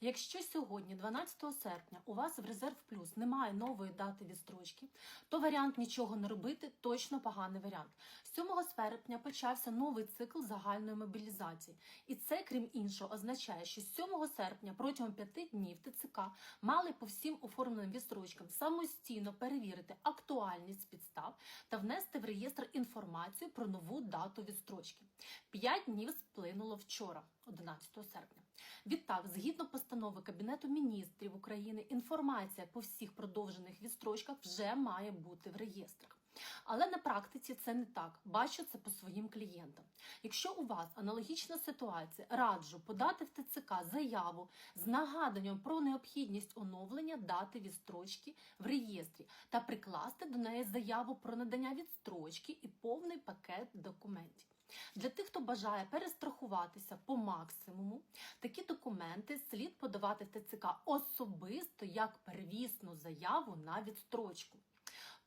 Якщо сьогодні, 12 серпня, у вас в резерв плюс немає нової дати відстрочки, то варіант нічого не робити точно поганий варіант. З 7 серпня почався новий цикл загальної мобілізації, і це, крім іншого, означає, що з 7 серпня протягом 5 днів ТЦК мали по всім оформленим відстрочкам самостійно перевірити актуальність підстав та внести в реєстр інформацію про нову дату відстрочки. 5 днів сплинуло вчора. 11 серпня. Відтак, згідно постанови Кабінету міністрів України, інформація по всіх продовжених відстрочках вже має бути в реєстрах. Але на практиці це не так. Бачу це по своїм клієнтам. Якщо у вас аналогічна ситуація, раджу подати в ТЦК заяву з нагадуванням про необхідність оновлення дати відстрочки в реєстрі та прикласти до неї заяву про надання відстрочки і повний пакет документів. Для тих, хто бажає перестрахуватися по максимуму, такі документи слід подавати в ТЦК особисто як первісну заяву на відстрочку.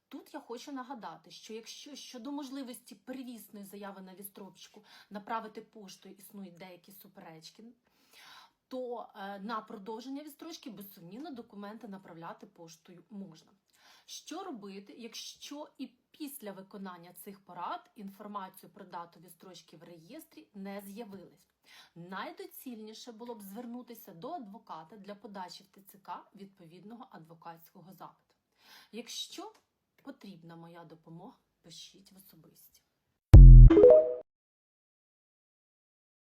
Тут я хочу нагадати, що якщо щодо можливості первісної заяви на відстрочку направити поштою існують деякі суперечки, то е, на продовження відстрочки безсумнівно документи направляти поштою можна. Що робити, якщо і після виконання цих порад інформацію про дату відстрочки в реєстрі не з'явилась? Найдоцільніше було б звернутися до адвоката для подачі в ТЦК відповідного адвокатського запиту. Якщо потрібна моя допомога, пишіть в особисті.